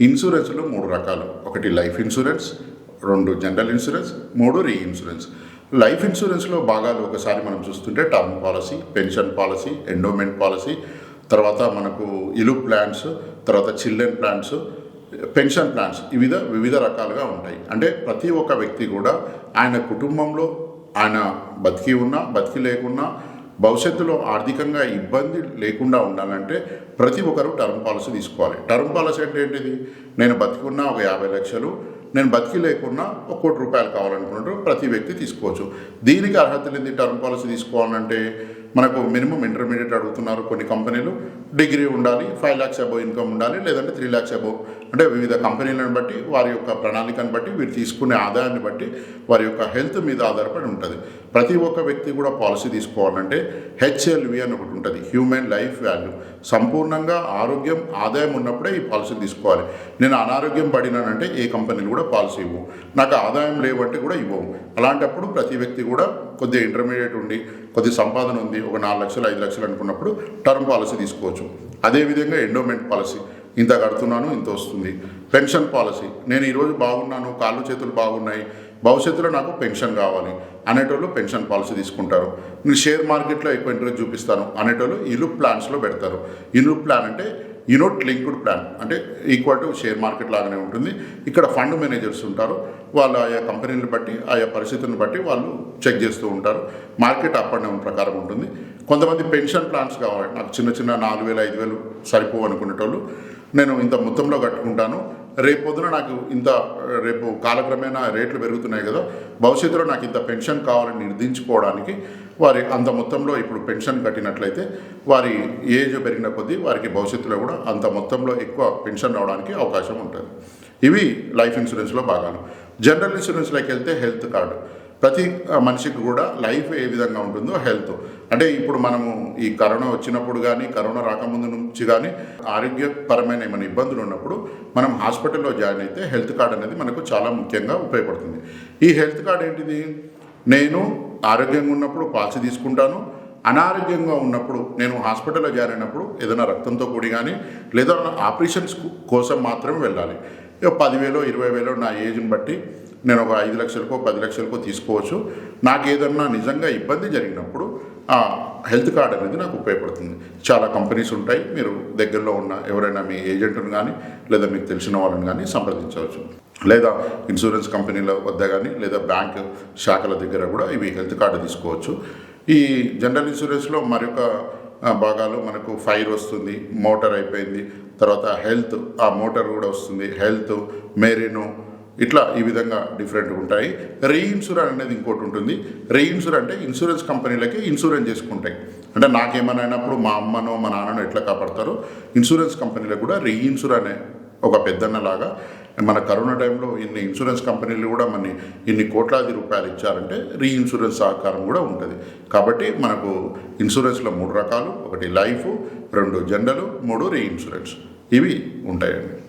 ఇన్సూరెన్స్లో మూడు రకాలు. ఒకటి లైఫ్ ఇన్సూరెన్స్ రెండు జనరల్ ఇన్సూరెన్స్ మూడు రీ ఇన్సూరెన్స్. లైఫ్ ఇన్సూరెన్స్లో భాగాలు ఒకసారి మనం చూస్తుంటే term policy pension policy endowment policy తర్వాత మనకు ఇలు ప్లాన్స్ తర్వాత చిల్డ్రన్ ప్లాన్స్ పెన్షన్ ప్లాన్స్ వివిధ వివిధ రకాలుగా ఉంటాయి. అంటే ప్రతి ఒక్క వ్యక్తి కూడా ఆయన కుటుంబంలో ఆయన బతికి ఉన్నా బతికి లేకున్నా భవిష్యత్తులో ఆర్థికంగా ఇబ్బంది లేకుండా ఉండాలంటే ప్రతి ఒక్కరు టర్మ్ పాలసీ తీసుకోవాలి. టర్మ్ పాలసీ అంటే ఏంటిది? నేను బతికున్నా ఒక యాభై లక్షలు నేను బతికి లేకున్నా ఒక కోటి రూపాయలు కావాలనుకున్నట్టు ప్రతి వ్యక్తి తీసుకోవచ్చు. దీనికి అర్హత లేని టర్మ్ పాలసీ తీసుకోవాలంటే మనకు మినిమం ఇంటర్మీడియట్ అడుగుతున్నారు కొన్ని కంపెనీలు. డిగ్రీ ఉండాలి ఫైవ్ ల్యాక్స్ అబోవ్ ఇన్కమ్ ఉండాలి లేదంటే త్రీ ల్యాక్స్ అబోవ్. అంటే వివిధ కంపెనీలను బట్టి వారి యొక్క ప్రణాళికను బట్టి వీరు తీసుకునే ఆదాయాన్ని బట్టి వారి యొక్క హెల్త్ మీద ఆధారపడి ఉంటుంది. ప్రతి ఒక్క వ్యక్తి కూడా పాలసీ తీసుకోవాలంటే హెచ్ఎల్వి అని ఒకటి ఉంటుంది హ్యూమన్ లైఫ్ వాల్యూ. సంపూర్ణంగా ఆరోగ్యం ఆదాయం ఉన్నప్పుడే ఈ పాలసీ తీసుకోవాలి. నేను అనారోగ్యం పడినానంటే ఏ కంపెనీలు కూడా పాలసీ ఇవ్వవు నాకు ఆదాయం లేవంటే కూడా ఇవ్వవు. అలాంటప్పుడు ప్రతి వ్యక్తి కూడా కొద్దిగా ఇంటర్మీడియట్ ఉండి కొద్ది సంపాదన ఉంది ఒక నాలుగు లక్షలు ఐదు లక్షలు అనుకున్నప్పుడు టర్మ్ పాలసీ తీసుకోవచ్చు. అదేవిధంగా ఎండోమెంట్ పాలసీ ఇంత కడుతున్నాను ఇంత వస్తుంది. పెన్షన్ పాలసీ నేను ఈరోజు బాగున్నాను కాళ్ళు చేతులు బాగున్నాయి భవిష్యత్తులో నాకు పెన్షన్ కావాలి అనేటోళ్ళు పెన్షన్ పాలసీ తీసుకుంటారు. నేను షేర్ మార్కెట్లో ఎక్కువ ఇంట్రెస్ట్ చూపిస్తాను అనేటోళ్ళు ఇల్లు ప్లాన్స్లో పెడతారు. ఇల్లు ప్లాన్ అంటే యూనిట్ లింక్డ్ ప్లాన్. అంటే ఈక్వల్ టు షేర్ మార్కెట్ లాగానే ఉంటుంది. ఇక్కడ ఫండ్ మేనేజర్స్ ఉంటారు. వాళ్ళు ఆయా కంపెనీని బట్టి ఆయా పరిస్థితులను బట్టి వాళ్ళు చెక్ చేస్తూ ఉంటారు. మార్కెట్ అప్ అండ్ డౌన్ ప్రకారం ఉంటుంది. కొంతమంది పెన్షన్ ప్లాన్స్ కావాలి. నాకు చిన్న చిన్న నాలుగు వేలు ఐదు వేలు సరిపోవు అనుకునేటోళ్ళు నేను ఇంత మొత్తంలో కట్టుకుంటాను. రేపు పొద్దున నాకు ఇంత రేపు కాలక్రమేణా రేట్లు పెరుగుతున్నాయి కదా భవిష్యత్తులో నాకు ఇంత పెన్షన్ కావాలని నిర్దించుకోవడానికి వారి అంత మొత్తంలో ఇప్పుడు పెన్షన్ కట్టినట్లయితే వారి ఏజ్ పెరిగిన కొద్దీ వారికి భవిష్యత్తులో కూడా అంత మొత్తంలో ఎక్కువ పెన్షన్ రావడానికి అవకాశం ఉంటుంది. ఇవి లైఫ్ ఇన్సూరెన్స్లో భాగాలు. జనరల్ ఇన్సూరెన్స్లోకి వెళ్తే హెల్త్ కార్డు. ప్రతి మనిషికి కూడా లైఫ్ ఏ విధంగా ఉంటుందో హెల్త్. అంటే ఇప్పుడు మనము ఈ కరోనా వచ్చినప్పుడు కానీ కరోనా రాకముందు నుంచి కానీ ఆరోగ్యపరమైన ఏమైనా ఇబ్బందులు ఉన్నప్పుడు మనం హాస్పిటల్లో జాయిన్ అయితే హెల్త్ కార్డ్ అనేది మనకు చాలా ముఖ్యంగా ఉపయోగపడుతుంది. ఈ హెల్త్ కార్డ్ ఏంటిది? నేను ఆరోగ్యంగా ఉన్నప్పుడు పాలసీ తీసుకుంటాను. అనారోగ్యంగా ఉన్నప్పుడు నేను హాస్పిటల్లో జాయిన్ అయినప్పుడు ఏదైనా రక్తంతో కూడి కానీ లేదా ఆపరేషన్స్ కోసం మాత్రమే వెళ్ళాలి. పదివేలో ఇరవై వేలో నా ఏజ్ని బట్టి నేను ఒక ఐదు లక్షలకో పది లక్షలకో తీసుకోవచ్చు. నాకు ఏదన్నా నిజంగా ఇబ్బంది జరిగినప్పుడు ఆ హెల్త్ కార్డ్ అనేది నాకు ఉపయోగపడుతుంది. చాలా కంపెనీస్ ఉంటాయి. మీరు దగ్గరలో ఉన్న ఎవరైనా మీ ఏజెంట్ని కానీ లేదా మీకు తెలిసిన వాళ్ళని కానీ సంప్రదించవచ్చు. లేదా ఇన్సూరెన్స్ కంపెనీల వద్ద కానీ లేదా బ్యాంక్ శాఖల దగ్గర కూడా ఇవి హెల్త్ కార్డు తీసుకోవచ్చు. ఈ జనరల్ ఇన్సూరెన్స్లో మరొక భాగాలు మనకు ఫైర్ వస్తుంది మోటార్ అయిపోయింది. తర్వాత హెల్త్ ఆ మోటార్ కూడా వస్తుంది. హెల్త్ మెరీను ఇట్లా ఈ విధంగా డిఫరెంట్ ఉంటాయి. రీఇన్సూరెన్స్ అనేది ఇంకోటి ఉంటుంది. రీఇన్సూర్ అంటే ఇన్సూరెన్స్ కంపెనీలకి ఇన్సూరెన్స్ చేసుకుంటాయి. అంటే నాకేమైనా అయినప్పుడు మా అమ్మనో మా నాన్ననో ఎట్లా కాపాడతారో ఇన్సూరెన్స్ కంపెనీలకు కూడా రీఇన్సూర్ అనే ఒక పెద్దన్నలాగా మన కరోనా టైంలో ఇన్ని ఇన్సూరెన్స్ కంపెనీలు కూడా మన ఇన్ని కోట్లాది రూపాయలు ఇచ్చారంటే రీఇన్సూరెన్స్ సహకారం కూడా ఉంటుంది. కాబట్టి మనకు ఇన్సూరెన్స్లో మూడు రకాలు. ఒకటి లైఫ్ రెండు జనరల్ మూడు రీఇన్సూరెన్స్ ఇవి ఉంటాయండి.